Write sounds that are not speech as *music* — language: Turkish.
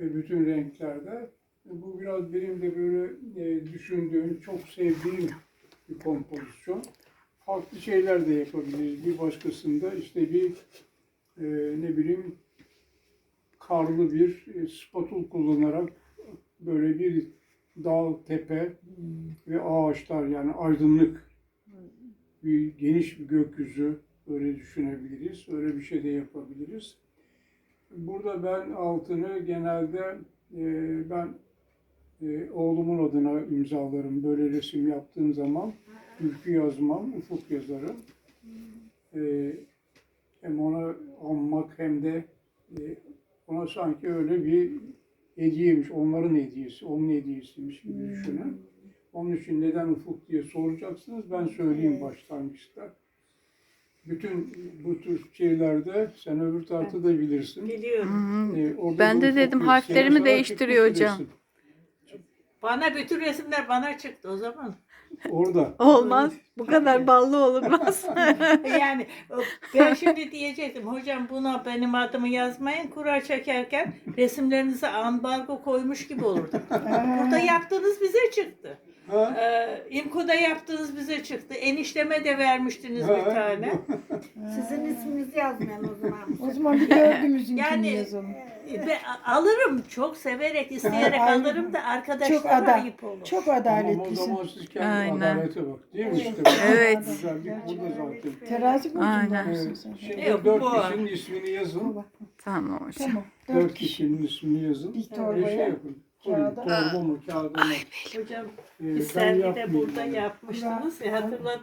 e, bütün renklerde. E, Bu biraz benim de böyle e, düşündüğüm, çok sevdiğim bir kompozisyon. Farklı şeyler de yapabiliriz. Bir başkasında işte bir ne bileyim karlı bir spatul kullanarak böyle bir dağ, tepe ve ağaçlar yani aydınlık bir geniş bir gökyüzü öyle düşünebiliriz. Öyle bir şey de yapabiliriz. Burada ben altını genelde e, ben e, oğlumun adına imzalarım. Böyle resim yaptığım zaman ülkü yazmam, ufuk yazarım. E, hem ona anmak hem de e, ona sanki öyle bir hediyeymiş, onların hediyesi, onun hediyesiymiş gibi düşünün. Onun için neden ufuk diye soracaksınız. Ben söyleyeyim başlangıçta. Bütün bu tür şeylerde sen öbür tarafta da bilirsin. Biliyorum. Ee, orada Ben de dedim, resmi, harflerimi değiştiriyor çıkmış hocam. resim. Bana bütün resimler bana çıktı o zaman. Orada. Olmaz. Bu kadar ballı olunmaz. *laughs* yani ben şimdi diyecektim hocam buna benim adımı yazmayın kura çekerken resimlerinize ambargo koymuş gibi olurdu. *laughs* Burada yaptığınız bize çıktı. Ha? Ee, İmko'da yaptığınız bize çıktı. Enişteme de vermiştiniz bir Ha. tane. *laughs* Sizin isminizi yazmayalım o zaman. O zaman bir dördümüzünkini Yani- yazalım. Ben alırım çok severek isteyerek *laughs* Aynen. alırım da Çok arkadaşlara ada, ayıp olur. çok Tamam o adaletlisin. zaman siz kendi Aynen. adalete bak. Değil mi işte? Evet. Güzellik burada zaten. Terazi Aynen. mısın Evet. sen? Şimdi Yok, dört bu- kişinin ismini yazın. tamam hocam. Tamam. Dört Dört kişi. kişinin ismini yazın. Bir Bir şey yapın. Koyun, kağıda. torba mı, kağıda mı? Hocam Ee, bir ben sergide yapmayayım burada yani. yapmıştınız ya hatırlat.